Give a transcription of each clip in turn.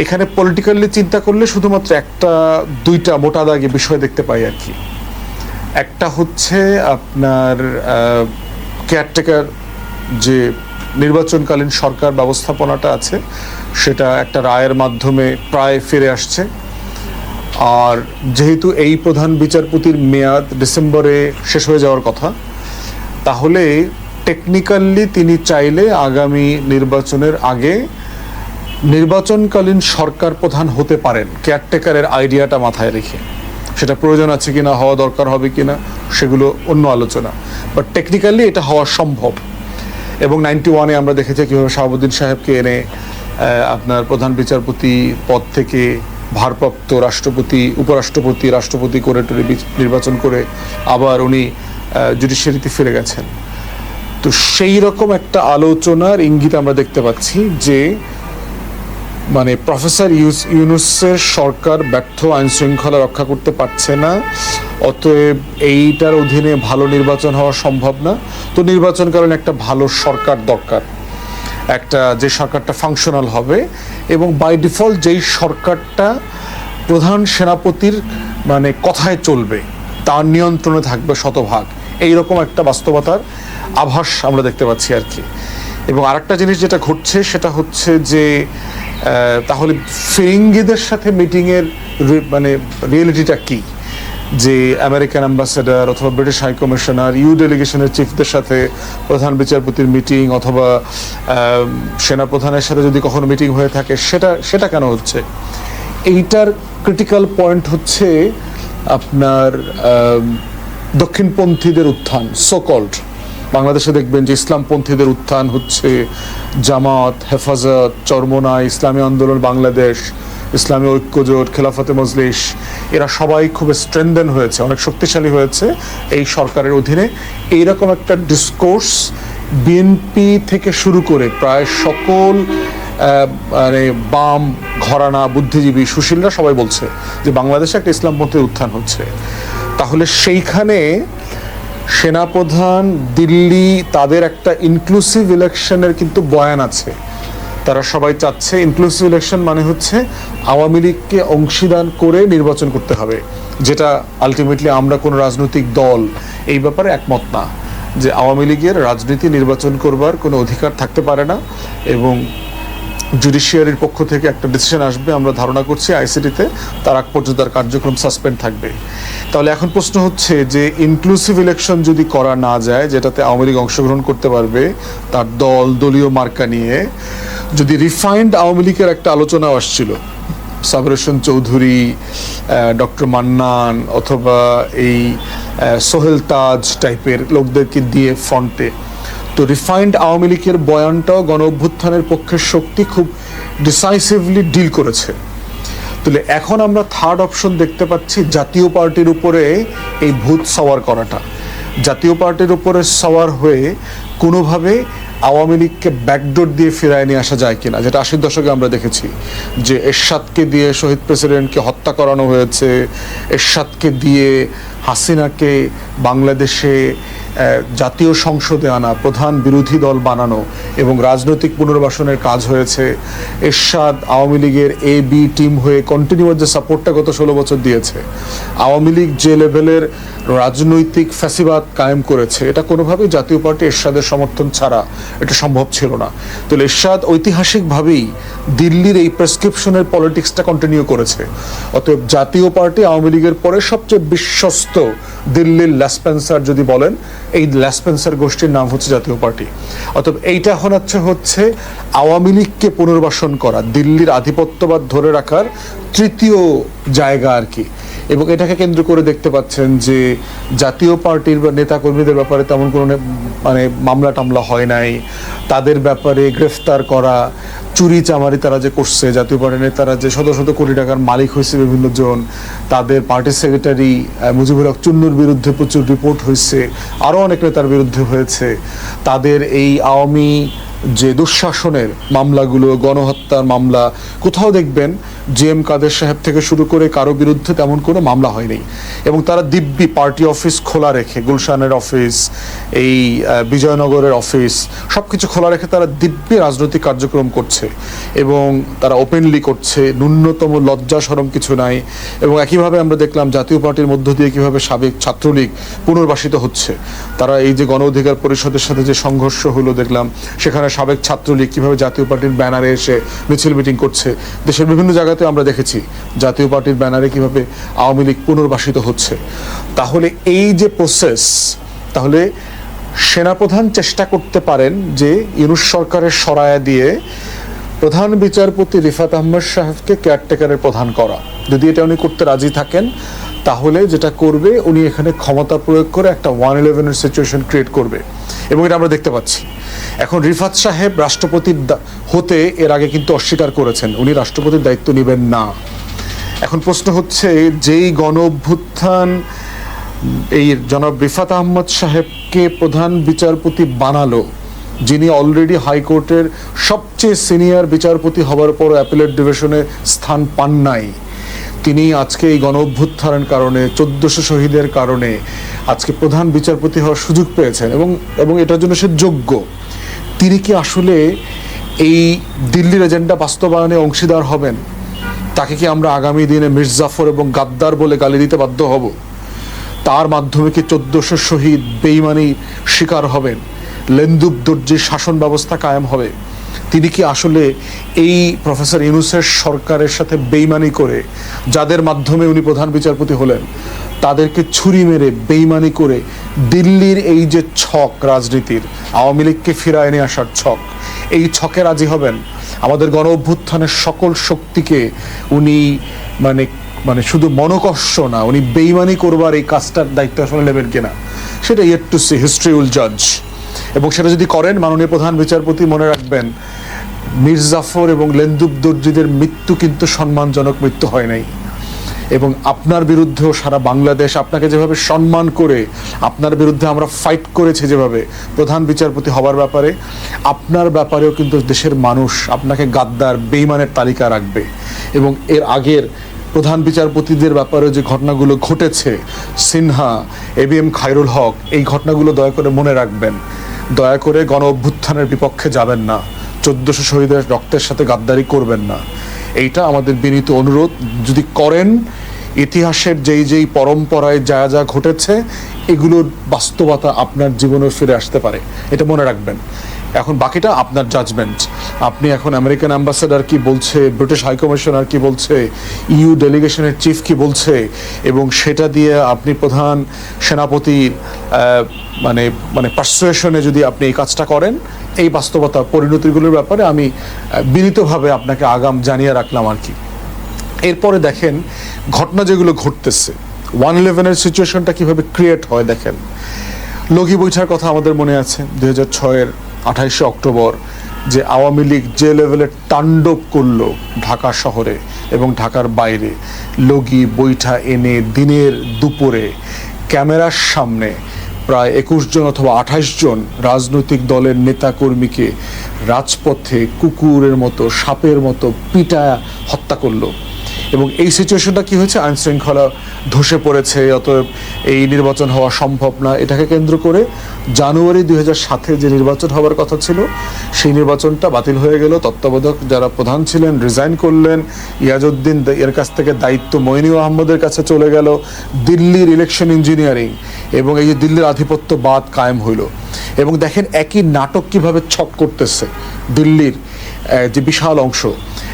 এখানে পলিটিক্যালি চিন্তা করলে শুধুমাত্র একটা, দুইটা মোটা দাগে বিষয় দেখতে পাই আর কি। একটা হচ্ছে আপনার কেয়ারটেকার যে নির্বাচনকালীন সরকার ব্যবস্থাপনাটা আছে, সেটা একটা রায়ের মাধ্যমে প্রায় ফিরে আসছে। আর যেহেতু এই প্রধান বিচারপতির মেয়াদ ডিসেম্বরে শেষ হয়ে যাওয়ার কথা, তাহলে টেকনিক্যালি তিনি চাইলে আগামী নির্বাচনের আগে নির্বাচনকালীন সরকার প্রধান হতে পারেন। কেয়ারটেকারের আইডিয়াটা মাথায় রেখে। সেটা প্রয়োজন আছে কিনা, হওয়া দরকার হবে কিনা, সেগুলো অন্য আলোচনা। বাট টেকনিক্যালি এটা হওয়া সম্ভব। এবং নাইনটি ওয়ানে আমরা দেখেছি কীভাবে শাহাবুদ্দিন সাহেবকে এনে আপনার প্রধান বিচারপতি পদ থেকে ভারপ্রাপ্ত রাষ্ট্রপতি, উপরাষ্ট্রপতি, রাষ্ট্রপতি করে টরে নির্বাচন করে আবার উনি জুডিশিয়ারিতে ফিরে গেছেন। তো সেই রকম একটা আলোচনার ইঙ্গিত আমরা দেখতে পাচ্ছি যে মানে প্রফেসর ইউনুসের সরকার ব্যর্থ আইন শৃঙ্খলা রক্ষা করতে পারছে না, অতএব এইটার অধীনে ভালো নির্বাচন হওয়া সম্ভব না। তো নির্বাচন কারণে একটা ভালো সরকার দরকার। একটা যে সরকারটা ফাংশনাল হবে এবং বাই ডিফল্ট যেই সরকারটা প্রধান সেনাপতির মানে কথায় চলবে, তার নিয়ন্ত্রণে থাকবে শতভাগ। এইরকম একটা বাস্তবতার আভাস আমরা দেখতে পাচ্ছি আর কি। এবং আরেকটা জিনিস যেটা ঘটছে সেটা হচ্ছে যে তাহলে ফিরিঙ্গিদের সাথে মিটিংয়ের মানে রিয়েলিটিটা কি? যে আমেরিকান অ্যাম্বাসেডার অথবা ব্রিটিশ হাই কমিশনার ইউ ডেলিগেশনের চিফদের সাথে প্রধান বিচারপতির মিটিং অথবা সেনাপ্রধানের সাথে যদি কখনো মিটিং হয়ে থাকে, সেটা সেটা কেন হচ্ছে? এইটার ক্রিটিক্যাল পয়েন্ট হচ্ছে আপনার দক্ষিণপন্থীদের উত্থান সোকল্ড বাংলাদেশে দেখবেন যে ইসলামপন্থীদের উত্থান হচ্ছে, জামাত, হেফাজত চরমোনা ইসলামী আন্দোলন, বাংলাদেশ, ইসলামী ঐক্যজোট, খেলাফতে মজলিস, এরা সবাই খুব স্ট্রেন্দেন হয়েছে, অনেক শক্তিশালী হয়েছে এই সরকারের অধীনে। এইরকম একটা ডিসকোর্স বিএনপি থেকে শুরু করে প্রায় সকল মানে বাম, ঘরানা, বুদ্ধিজীবী, সুশীলরা সবাই বলছে যে বাংলাদেশে একটা ইসলামপন্থীর উত্থান হচ্ছে। তাহলে সেইখানে সেনাপ্রধান দিল্লি তাদের একটা ইনক্লুসিভ ইলেকশনের কিন্তু বয়ান আছে। তারা সবাই চাচ্ছে ইনক্লুসিভ ইলেকশন মানে হচ্ছে আওয়ামী লীগকে অংশীদান করে নির্বাচন করতে হবে, যেটা আলটিমেটলি আমরা কোনো রাজনৈতিক দল, এই ব্যাপারে একমত না। যে আওয়ামী লীগের রাজনীতি নির্বাচন করবার কোনো অধিকার থাকতে পারে না এবং জুডিশিয়ারির পক্ষ থেকে একটা ডিসিশন আসবে, আমরা ধারণা করছি আইসিটিতে তার আগ পর্যন্ত তার কার্যক্রম সাসপেন্ড থাকবে। তাহলে এখন প্রশ্ন হচ্ছে যে ইনক্লুসিভ ইলেকশন যদি করা না যায়, যেটাতে আওয়ামী লীগ অংশগ্রহণ করতে পারবে, তার দল, দলীয় মার্কা নিয়ে, যদি রিফাইন্ড আওয়ামী লীগের একটা আলোচনা আসছিল সাবরেশন চৌধুরী ডক্টর মান্নান অথবা এই সোহেল তাজ টাইপের লোকদেরকে দিয়ে ফ্রন্টে তো রিফাইন্ড আওয়ামী লীগের বয়ানটাও গণ অভ্যুত্থানের পক্ষের শক্তি খুব ডিসাইসিভলি ডিল করেছে। তাহলে এখন আমরা থার্ড অপশন দেখতে পাচ্ছি জাতীয় পার্টির উপরে এই ভূত সওয়ার করাটা। জাতীয় পার্টির উপরে সওয়ার হয়ে কোনোভাবে আওয়ামী লীগকে ব্যাকডোর দিয়ে ফিরায় নিয়ে আসা যায় কিনা, যেটা আশির দশকে আমরা দেখেছি, যে এরশাদকে দিয়ে শহীদ প্রেসিডেন্টকে হত্যা করানো হয়েছে, এরশাদকে দিয়ে হাসিনাকে বাংলাদেশে জাতীয় সংসদে আনা প্রধান বিরোধী দল বানানো এবং রাজনৈতিক পুনর্বাসনের কাজ হয়েছে। এরশাদ আওয়ামী লীগের এ, বি টিম হয়ে কন্টিনিউয়াস যে সাপোর্টটা গত ষোলো বছর দিয়েছে, আওয়ামী লীগ যে লেভেলের রাজনৈতিক ফ্যাসিবাদ কায়েম করেছে, এটা কোনোভাবেই জাতীয় পার্টি এরশাদের সমর্থন ছাড়া এটা সম্ভব ছিল না। তো এরশাদ ঐতিহাসিকভাবেই দিল্লির এই প্রেসক্রিপশনের পলিটিক্সটা কন্টিনিউ করেছে। অতএব জাতীয় পার্টি আওয়ামী লীগের পরে সবচেয়ে বিশ্বস্ত দিল্লির ল্যাসপেন্সার যদি বলেন এই ল্যাসপেন্সার গোষ্ঠীর নাম হচ্ছে জাতীয় পার্টি। অতএব এইটা হচ্ছে হচ্ছে আওয়ামী লীগকে পুনর্বাসন করা, দিল্লির আধিপত্যবাদ ধরে রাখার তৃতীয় জায়গা আর কি। এবং এটাকে কেন্দ্র করে দেখতে পাচ্ছেন যে জাতীয় পার্টির বা নেতাকর্মীদের ব্যাপারে তেমন কোনো মানে মামলা টামলা হয় নাই। তাদের ব্যাপারে গ্রেফতার করা, চুরি চামারি তারা যে করছে, জাতীয় পার্টি তারা যে শত শত কোটি টাকার মালিক হয়েছে বিভিন্ন জন, তাদের পার্টি সেক্রেটারি মুজিবুর হক চুন্নুর বিরুদ্ধে প্রচুর রিপোর্ট হয়েছে আরও অনেক নেতার বিরুদ্ধে হয়েছে। তাদের এই আওয়ামী যে দুঃশাসনের মামলাগুলো, গণহত্যার মামলা, কোথাও দেখবেন জি এম কাদের সাহেব থেকে শুরু করে কারও বিরুদ্ধে তেমন কোনো মামলা হয়নি। এবং তারা দিব্যি পার্টি অফিস খোলা রেখে, গুলশানের অফিস, এই বিজয়নগরের অফিস সব কিছু খোলা রেখে তারা দিব্যি রাজনৈতিক কার্যক্রম করছে এবং তারা ওপেনলি করছে, ন্যূনতম লজ্জা সরম কিছু নাই। এবং একইভাবে আমরা দেখলাম জাতীয় পার্টির মধ্য দিয়ে কীভাবে সাবেক ছাত্রলীগ পুনর্বাসিত হচ্ছে। তারা এই যে গণ অধিকার পরিষদের সাথে যে সংঘর্ষ হলো দেখলাম, সেখানে সাবেক ছাত্রলীগ কীভাবে জাতীয় পার্টির ব্যানারে এসে মিছিল মিটিং করছে, দেশের বিভিন্ন জায়গাতে আমরা দেখেছি জাতীয় পার্টির ব্যানারে কীভাবে আওয়ামী লীগ পুনর্বাসিত হচ্ছে। তাহলে এই যে প্রসেস তাহলে সেনাপ্রধান চেষ্টা করতে পারেন যে ইউনুস সরকারের সরায়া দিয়ে প্রধান বিচারপতি রিফাত আহমদ সাহেবকে কেয়ারটেকারের প্রধান করা। যদি এটা উনি করতে রাজি থাকেন তাহলে যেটা করবে, উনি এখানে ক্ষমতা প্রয়োগ করে একটা ওয়ান ইলেভেনের সিচুয়েশন ক্রিয়েট করবে। এবং এটা আমরা দেখতে পাচ্ছি। এখন রিফাত সাহেব রাষ্ট্রপতির হতে এর আগে কিন্তু অস্বীকার করেছেন। উনি রাষ্ট্রপতির দায়িত্ব নেবেন না। এখন প্রশ্ন হচ্ছে, যেই গণ অভ্যুত্থান এই জনাব রিফাত আহমদ সাহেবকে প্রধান বিচারপতি বানালো, যিনি অলরেডি হাইকোর্টের সবচেয়ে সিনিয়র বিচারপতি হবার পর অ্যাপিলেট ডিভিশনে স্থান পান নাই তিনি আজকে এই গণ অভ্যুত্থানের কারণে চোদ্দশো শহীদের কারণে আজকে প্রধান বিচারপতি হওয়ার সুযোগ পেয়েছেন এবং এবং এটার জন্য সে যোগ্য। তিনি কি আসলে এই দিল্লির এজেন্ডা বাস্তবায়নে অংশীদার হবেন? তাকে কি আমরা আগামী দিনে মির্জাফর এবং গাদ্দার বলে গালি দিতে বাধ্য হব? তার মাধ্যমে কি চোদ্দশো শহীদ বেইমানি শিকার হবেন? লেন্দুব দর্জির শাসন ব্যবস্থা কায়েম হবে? তিনি কি আসলে এই প্রফেসর ইউনুসের সরকারের সাথে বেইমানি করে, যাদের মাধ্যমে উনি প্রধান বিচারপতি হলেন, তাদেরকে ছুরি মেরে বেইমানি করে দিল্লির এই যে ছক রাজনীতির, আওয়ামী লীগকে ফিরায় নিয়ে আসার ছক, এই ছকে রাজি হবেন? আমাদের গণ অভ্যুত্থানের সকল শক্তিকে উনি মানে মানে শুধু মনোকষ্ট না, উনি বেইমানি করবার এই কাজটার দায়িত্ব আসলে নেবেন কিনা? সেটা yet to see history will জাজ এবং সেটা যদি করেন, মাননীয় প্রধান বিচারপতি মনে রাখবেন, মীর জাফর এবং লেন্দুব দর্জিদের মৃত্যু কিন্তু সম্মানজনক মৃত্যু হয় নাই। এবং আপনার বিরুদ্ধেও সারা বাংলাদেশ আপনাকে যেভাবে সম্মান করে, আপনার বিরুদ্ধে আমরা ফাইট করেছি যেভাবে, প্রধান বিচারপতি হবার ব্যাপারে, আপনার ব্যাপারেও কিন্তু দেশের মানুষ আপনাকে গাদ্দার, বেইমানের তালিকা রাখবে। এবং এর আগের প্রধান বিচারপতিদের ব্যাপারে যে ঘটনাগুলো ঘটেছে, Sinha, A B M Khairul Haque, এই ঘটনাগুলো দয়া করে মনে রাখবেন। দয়া করে গণ অভ্যুত্থানের বিপক্ষে যাবেন না। চোদ্দশো শহীদের রক্তের সাথে গাদ্দারি করবেন না। এইটা আমাদের বিনীত অনুরোধ। যদি করেন, ইতিহাসের যেই যেই পরম্পরায় যা যা ঘটেছে, এগুলোর বাস্তবতা আপনার জীবনে ফিরে আসতে পারে। এটা মনে রাখবেন। এখন বাকিটা আপনার জাজমেন্ট আপনি এখন আমেরিকান অ্যাম্বাসেডার কি বলছে ব্রিটিশ হাইকমিশনার কি বলছে ইউ ডেলিগেশনের চিফ কি বলছে এবং সেটা দিয়ে আপনি প্রধান সেনাপতির আহ, মানে মানে পার্সুয়েশনে যদি আপনি এই কাজটা করেন এই বাস্তবতা পরিণতিগুলোর ব্যাপারে আমি বিনীতভাবে আপনাকে আগাম জানিয়ে রাখলাম আর কি। এরপরে দেখেন ঘটনা যেগুলো ঘটতেছে ওয়ান ইলেভেনের সিচুয়েশনটা কীভাবে ক্রিয়েট হয় দেখেন। লগি বৈঠার কথা আমাদের মনে আছে দু হাজার ছয়ের আঠাইশে অক্টোবর, যে আওয়ামী লীগ যে লেভেলের তাণ্ডব করল ঢাকা শহরে এবং ঢাকার বাইরে, লগি, বৈঠা এনে দিনের দুপুরে ক্যামেরার সামনে প্রায় একুশ জন অথবা আঠাশ জন রাজনৈতিক দলের নেতাকর্মীকে রাজপথে কুকুরের মতো, সাপের মতো পিটা হত্যা করল। এবং এই সিচুয়েশনটা কি হয়েছে? আইন শৃঙ্খলা ধসে পড়েছে, অতএব এই নির্বাচন হওয়া সম্ভব না। এটাকে কেন্দ্র করে জানুয়ারি দুই হাজার সাতে যে নির্বাচন হওয়ার কথা ছিল, সেই নির্বাচনটা বাতিল হয়ে গেল। তত্ত্বাবধায়ক যারা প্রধান ছিলেন রিজাইন করলেন। ইয়াজউদ্দিন এর কাছ থেকে দায়িত্ব মইনুল আহমদের কাছে চলে গেল। দিল্লির ইলেকশন ইঞ্জিনিয়ারিং এবং এই যে দিল্লির আধিপত্যবাদ কায়েম হইল। এবং দেখেন একই নাটক কীভাবে ছক করতেছে দিল্লির যে বিশাল অংশ।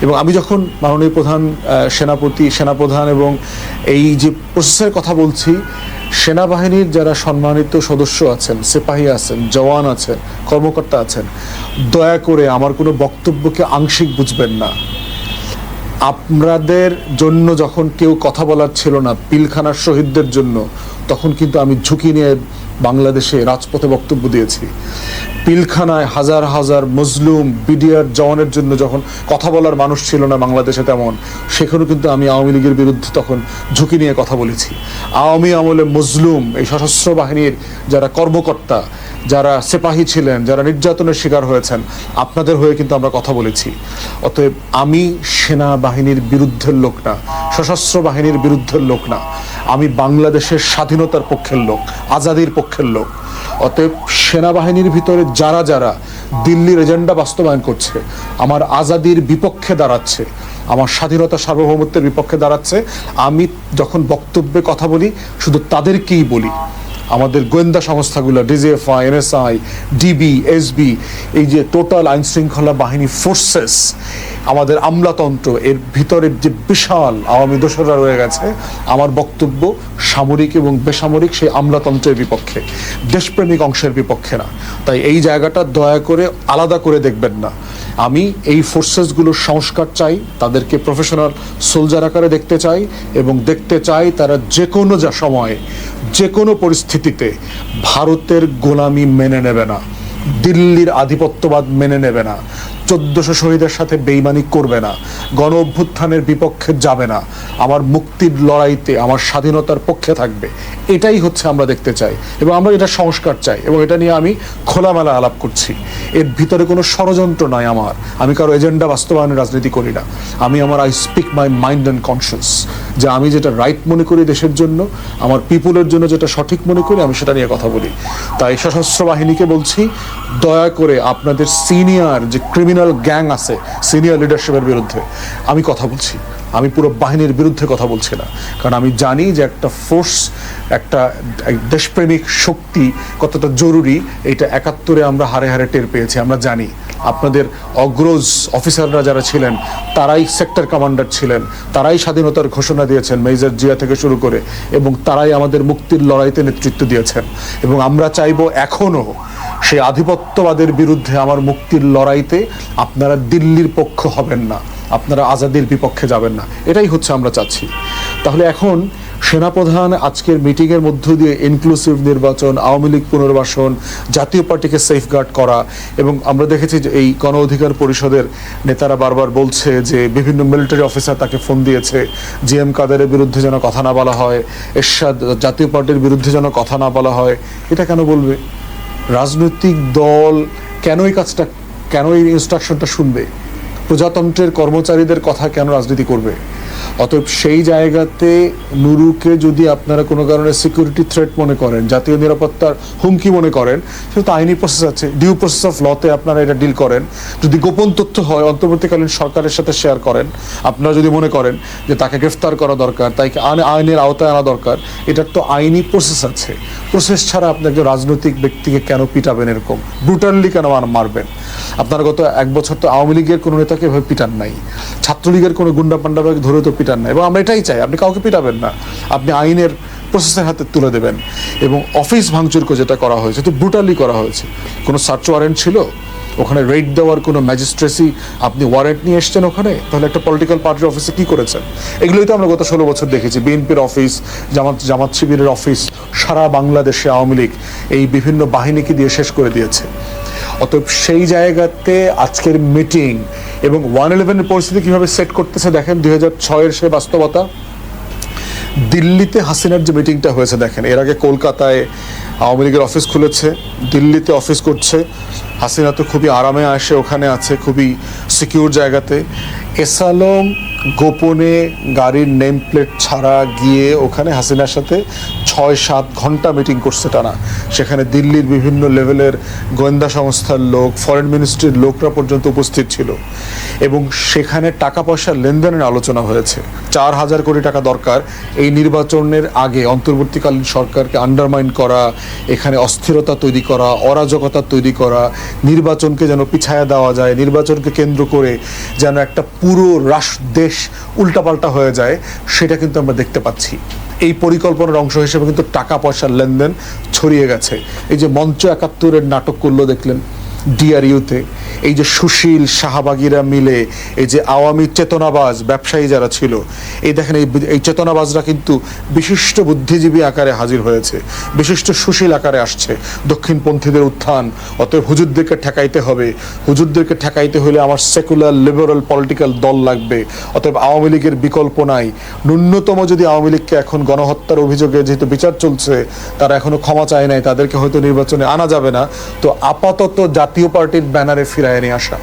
এবং আমি যখন মাননীয় প্রধান সেনাপতি, সেনাপ্রধান এবং এই যে প্রসেসের কথা বলছি, সেনাবাহিনীর যারা সম্মানিত সদস্য আছেন, সিপাহী আছেন, জওয়ান আছেন, কর্মকর্তা আছেন, দয়া করে আমার কোনো বক্তব্যকে আংশিক বুঝবেন না। আপনাদের জন্য যখন কেউ কথা বলার ছিল না, পিলখানার শহীদদের জন্য, তখন কিন্তু আমি ঝুঁকি নিয়ে বাংলাদেশে রাজপথে বক্তব্য দিয়েছি। পিলখানায় হাজার হাজার মজলুম বিডিআর জওয়ানের জন্য যখন কথা বলার মানুষ ছিল না বাংলাদেশে তেমন, সেখানেও কিন্তু আমি আওয়ামী লীগের বিরুদ্ধে তখন ঝুঁকি নিয়ে কথা বলেছি। আওয়ামী আমলে মজলুম এই সশস্ত্র বাহিনীর যারা কর্মকর্তা, যারা সেপাহী ছিলেন, যারা নির্যাতনের শিকার হয়েছেন, আপনাদের হয়ে কিন্তু আমরা কথা বলেছি। অতএব আমি সেনাবাহিনীর বিরুদ্ধের লোক না, সশস্ত্র বাহিনীর বিরুদ্ধের লোক না। আমি বাংলাদেশের স্বাধীনতার পক্ষের লোক, আজাদির পক্ষের লোক। অতএব সেনাবাহিনীর ভিতরে যারা যারা দিল্লির এজেন্ডা বাস্তবায়ন করছে, আমার আজাদির বিপক্ষে দাঁড়াচ্ছে, আমার স্বাধীনতা সার্বভৌমত্বের বিপক্ষে দাঁড়াচ্ছে, আমি যখন বক্তব্যে কথা বলি, শুধু তাদেরকেই বলি। আমাদের গোয়েন্দা সংস্থাগুলো, ডিজিএফআই, এনএসআই, ডিবি, এসবি, এই যে টোটাল আইনশৃঙ্খলা বাহিনী ফোর্সেস আমাদের আমলাতন্ত্র, এর ভিতরের যে বিশাল আওয়ামী দোষরা রয়ে গেছে, আমার বক্তব্য সামরিক এবং বেসামরিক সেই আমলাতন্ত্রের বিপক্ষে, দেশপ্রেমিক অংশের বিপক্ষে না। তাই এই জায়গাটা দয়া করে আলাদা করে দেখবেন না। আমি এই ফোর্সেসগুলোর সংস্কার চাই, তাদেরকে প্রফেশনাল সোলজার আকারে দেখতে চাই এবং দেখতে চাই তারা যে কোনো যা সময়ে, যে কোনো পরিস্থিতিতে ভারতের গোলামি মেনে নেবে না, দিল্লির আধিপত্যবাদ মেনে নেবে না। চোদ্দশো শহীদের সাথে বেইমানি করবে না, গণ অভ্যুত্থানের বিপক্ষে যাবে না, আমার মুক্তির লড়াইতে আমার স্বাধীনতার পক্ষে থাকবে। এটাই হচ্ছে আমরা দেখতে চাই এবং আমরা এটা সংস্কার চাই এবং এটা নিয়ে আমি খোলামেলা আলাপ করছি। এর ভিতরে কোনো ষড়যন্ত্র নাই আমার। আমি কারও এজেন্ডা বাস্তবায়নের রাজনীতি করি না। আমি আমার I speak my mind and conscious যে আমি যেটা রাইট মনে করি দেশের জন্য, আমার পিপুলের জন্য যেটা সঠিক মনে করি, আমি সেটা নিয়ে কথা বলি। তাই সশস্ত্র বাহিনীকে বলছি, দয়া করে আপনাদের সিনিয়র যে ক্রিমিনাল গ্যাং আছে সিনিয়র লিডারশিপের বিরুদ্ধে। আমি কথা বলছি। আমি পুরো বাহিনীর বিরুদ্ধে কথা বলছি না। কারণ আমি জানি যে একটা ফোর্স একটা দেশপ্রেমিক শক্তি কতটা জরুরি, এটা একাত্তরে আমরা হারে হারে টের পেয়েছি, আমরা জানি। আপনাদের অগ্রজ অফিসাররা যারা ছিলেন, তারাই সেক্টর কমান্ডার ছিলেন, তারাই স্বাধীনতার ঘোষণা দিয়েছেন, মেজর জিয়া থেকে শুরু করে, এবং তারাই আমাদের মুক্তির লড়াইতে নেতৃত্ব দিয়েছেন। এবং আমরা চাইব এখনও সেই আধিপত্যবাদের বিরুদ্ধে আমার মুক্তির লড়াইতে আপনারা দিল্লির পক্ষ হবেন না, আপনারা আজাদির বিপক্ষে যাবেন না। এটাই হচ্ছে আমরা চাচ্ছি। তাহলে এখন সেনাপ্রধান আজকের মিটিংয়ের মধ্য দিয়ে ইনক্লুসিভ নির্বাচন, আওয়ামী লীগ পুনর্বাসন, জাতীয় পার্টিকে সেফগার্ড করা এবং আমরা দেখেছি যে এই গণ অধিকার পরিষদের নেতারা বারবার বলছে যে বিভিন্ন মিলিটারি অফিসার তাকে ফোন দিয়েছে জি এম কাদেরের বিরুদ্ধে যেন কথা না বলা হয়, এরশাদ জাতীয় পার্টির বিরুদ্ধে যেন কথা না বলা হয়। এটা কেন বলবে? রাজনৈতিক দল কেন এই কাজটা কেন এই ইনস্ট্রাকশনটা শুনবে? প্রজাতন্ত্রের কর্মচারীদের কথা কেন রাজনীতি করবে? অতএব সেই জায়গাতে নুরুকে যদি আপনারা কোনো কারণে সিকিউরিটি থ্রেট মনে করেন, জাতীয় নিরাপত্তার হুমকি মনে করেন, সেটা তো আইনি প্রসেস আছে। ডিউ প্রসেস অফ লতে আপনারা এটা ডিল করেন। যদি গোপন তথ্য হয়, অন্তর্বর্তীকালীন সরকারের সাথে শেয়ার করেন, আপনারা যদি মনে করেন যে তাকে গ্রেফতার করা দরকার, তাই আইনের আওতায় আনা দরকার, এটার তো আইনি প্রসেস আছে। প্রসেস ছাড়া আপনি একজন রাজনৈতিক ব্যক্তিকে কেন পিটাবেন এরকম? ব্রুটালি কেন মারবেন? আপনারা গত এক বছর তো আওয়ামী লীগের কোনো নেতাকে এভাবে পিটান নাই। ছাত্রলীগের কোনো গুন্ডা পান্ডাবাকে ধরে তো পিটান নাই। এবং আমরা এটাই চাই, আপনি কাউকে পিটাবেন না। আপনি আইনের প্রসেসের হাতে তুলে দেবেন। এবং অফিস ভাঙচুরকে যেটা করা হয়েছে তো ব্রুটালি করা হয়েছে। কোনো সার্চ ওয়ারেন্ট ছিল? ওখানে রেড দেওয়ার কোনো ম্যাজিস্ট্রেসি আপনি ওয়ারেন্ট নিয়ে এসছেন ওখানে? তাহলে একটা পলিটিক্যাল পার্টির অফিসে কি করেছেন? এগুলোই তো আমরা গত ষোলো বছর দেখেছি। বিএনপির অফিস জামাত জামাত শিবিরের অফিস সারা বাংলাদেশে আওয়ামী লীগ এই বিভিন্ন বাহিনীকে দিয়ে শেষ করে দিয়েছে। অতএব সেই জায়গাতে আজকের মিটিং এবং ওয়ান ইলেভেনের পরিস্থিতি কীভাবে সেট করতেছে দেখেন, দুই হাজার ছয়ের সে বাস্তবতা। দিল্লিতে হাসিনার যে মিটিংটা হয়েছে দেখেন, এর আগে কলকাতায় আওয়ামী লীগের অফিস খুলেছে, দিল্লিতে অফিস করছে। হাসিনা তো খুবই আরামে আসে, ওখানে আছে, খুবই সিকিউর জায়গাতে। এসালম গোপনে গাড়ির নেম প্লেট ছাড়া গিয়ে ওখানে হাসিনার সাথে ছয় সাত ঘণ্টা মিটিং করছে টানা। সেখানে দিল্লির বিভিন্ন লেভেলের গোয়েন্দা সংস্থার লোক ফরেন মিনিস্ট্রির লোকরা পর্যন্ত উপস্থিত ছিল। এবং সেখানে টাকা পয়সার লেনদেনের আলোচনা হয়েছে। চার হাজার কোটি টাকা দরকার এই নির্বাচনের আগে অন্তর্বর্তীকালীন সরকারকে আন্ডারমাইন করা, এখানে অস্থিরতা তৈরি করা, অরাজকতা তৈরি করা, নির্বাচনকে যেন পিছায়া দেওয়া যায়, নির্বাচনকে কেন্দ্র করে যেন একটা পুরো রাষ্ট্র, দেশ উল্টাপাল্টা হয়ে যায়, সেটা কিন্তু আমরা দেখতে পাচ্ছি। এই পরিকল্পনার অংশ হিসেবে কিন্তু টাকা পয়সার লেনদেন ছড়িয়ে গেছে। এই যে মঞ্চ একাত্তরের নাটক করল দেখলেন ডিআরইউতে এই যে সুশীল, শাহবাগীরা মিলে এই যে আওয়ামী চেতনাবাজ ব্যবসায়ী যারা ছিল, এই দেখেন এই চেতনাবাজরা কিন্তু বিশিষ্ট বুদ্ধিজীবী আকারে হাজির হয়েছে, বিশিষ্ট সুশীল আকারে আসছে। দক্ষিণপন্থীদের উত্থান, অতএব হুজুরদেরকে ঠেকাইতে হবে। হুজুরদেরকে ঠেকাইতে হলে আমার সেকুলার, লিবারাল, পলিটিক্যাল দল লাগবে। অতএব আওয়ামী লীগের বিকল্প নাই। ন্যূনতম যদি আওয়ামী লীগকে এখন গণহত্যার অভিযোগে যেহেতু বিচার চলছে, তারা এখনও ক্ষমা চায় নাই, তাদেরকে হয়তো নির্বাচনে আনা যাবে না। তো আপাতত জাতীয় পার্টির ব্যানারে ফিরায় নিয়ে আসা।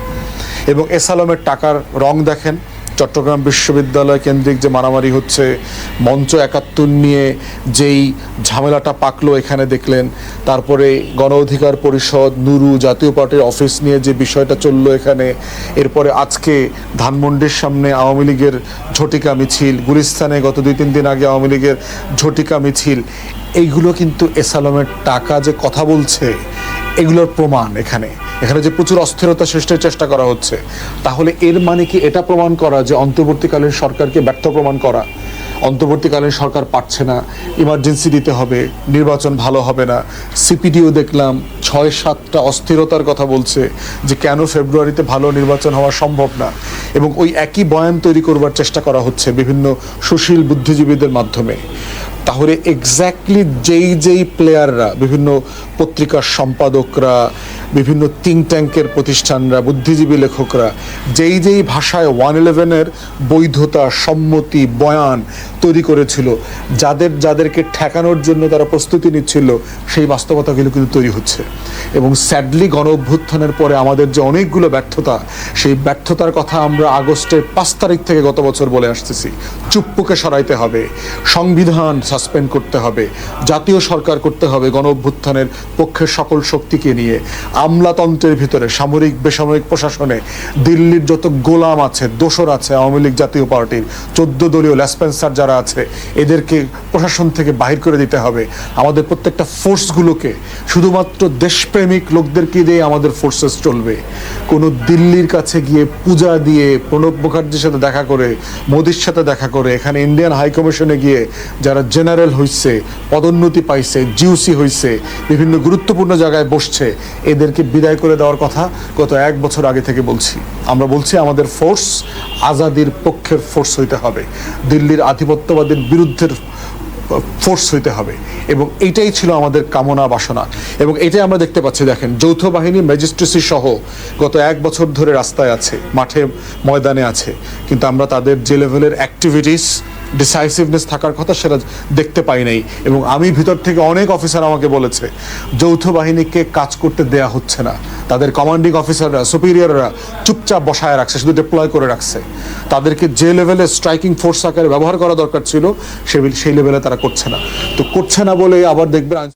এবং এসালমের টাকার রং দেখেন। চট্টগ্রাম বিশ্ববিদ্যালয় কেন্দ্রিক যে মারামারি হচ্ছে, মঞ্চ একাত্তর নিয়ে যেই ঝামেলাটা পাকলো এখানে দেখলেন। তারপরে গণ অধিকার পরিষদ, নুরু জাতীয় পার্টির অফিস নিয়ে যে বিষয়টা চলল এখানে। এরপরে আজকে ধানমন্ডির সামনে আওয়ামী লীগের ঝটিকা মিছিল, গুলিস্তানে গত দুই তিন দিন আগে আওয়ামী লীগের ঝটিকা মিছিল। এইগুলো কিন্তু এসালমের টাকা যে কথা বলছে এগুলোর প্রমাণ এখানে। এখানে যে প্রচুর অস্থিরতা সৃষ্টির চেষ্টা করা হচ্ছে, তাহলে এর মানে কি এটা প্রমাণ করা যে অন্তর্বর্তীকালীন সরকারকে ব্যর্থ প্রমাণ করা? অন্তর্বর্তীকালীন সরকার পারছে না ইমার্জেন্সি দিতে হবে, নির্বাচন ভালো হবে না। সিপিডিও দেখলাম ছয় সাতটা অস্থিরতার কথা বলছে যে কেন ফেব্রুয়ারিতে ভালো নির্বাচন হওয়া সম্ভব না। এবং ওই একই বয়ান তৈরি করবার চেষ্টা করা হচ্ছে বিভিন্ন সুশীল বুদ্ধিজীবীদের মাধ্যমে। তাহলে এক্স্যাক্টলি যেই যেই প্লেয়াররা বিভিন্ন পত্রিকার সম্পাদকরা, বিভিন্ন থিঙ্ক ট্যাঙ্কের প্রতিষ্ঠানরা, বুদ্ধিজীবী লেখকরা, যেই যেই ভাষায় ওয়ান ইলেভেনের বৈধতা, সম্মতি, বয়ান তৈরি করেছিল, যাদের, যাদেরকে ঠেকানোর জন্য তারা প্রস্তুতি নিচ্ছিল, সেই বাস্তবতাগুলো কিন্তু তৈরি হচ্ছে। এবং স্যাডলি গণ অভ্যুত্থানের পরে আমাদের যে অনেকগুলো ব্যর্থতা, সেই ব্যর্থতার কথা আমরা আগস্টের পাঁচ তারিখ থেকে গত বছর বলে আসতেছি। চুপ্পুকে সরাইতে হবে, সংবিধান সাসপেন্ড করতে হবে। জাতীয় সরকার করতে হবে গণ অভ্যুত্থানের পক্ষের সকল শক্তিকে নিয়ে। আমলাতন্ত্রের ভিতরে সামরিক, বেসামরিক প্রশাসনে দিল্লির যত গোলাম আছে, দোসর আছে, আওয়ামী লীগ জাতীয় পার্টির চোদ্দ দলীয় ল্যাসপেন্সার যারা আছে, এদেরকে প্রশাসন থেকে বাহির করে দিতে হবে। আমাদের প্রত্যেকটা ফোর্সগুলোকে শুধুমাত্র দেশপ্রেমিক লোকদেরকে দিয়ে আমাদের ফোর্সেস চলবে। কোনো দিল্লির কাছে গিয়ে পূজা দিয়ে, প্রণব মুখার্জির সাথে দেখা করে, মোদির সাথে দেখা করে, এখানে ইন্ডিয়ান হাই কমিশনে গিয়ে যারা জেনারেল হইছে, পদোন্নতি পাইছে জিউসি হইছে, বিভিন্ন গুরুত্বপূর্ণ জায়গায় বসছে, এদেরকে বিদায় করে দেওয়ার কথা গত এক বছর আগে থেকে বলছি। আমরা বলছি আমাদের ফোর্স আজাদির পক্ষের ফোর্স হইতে হবে, দিল্লির আধিপত্যবাদের বিরুদ্ধের ফোর্স হইতে হবে, এবং এটাই ছিল আমাদের কামনা বাসনা। এবং এটাই আমরা দেখতে পাচ্ছি, দেখেন, যৌথ বাহিনী ম্যাজিস্ট্রেসি সহ গত এক বছর ধরে রাস্তায় আছে, মাঠে ময়দানে আছে, কিন্তু আমরা তাদের যে লেভেলের অ্যাক্টিভিটিস ডিসাইসিভনেস থাকার কথা সেটা দেখতে পাই নাই। এবং আমি ভিতর থেকে অনেক অফিসার আমাকে বলেছে, যৌথ বাহিনীকে কাজ করতে দেয়া হচ্ছে না। তাদের কমান্ডিং অফিসাররা সুপিরিয়ররা চুপচাপ বসায় রাখছে, শুধু ডিপ্লয় করে রাখছে। তাদেরকে যে লেভেলে স্ট্রাইকিং ফোর্স আকারে ব্যবহার করা দরকার ছিল, সে সেই লেভেলে তারা করছে না। তো করছে না বলে আবার দেখবেন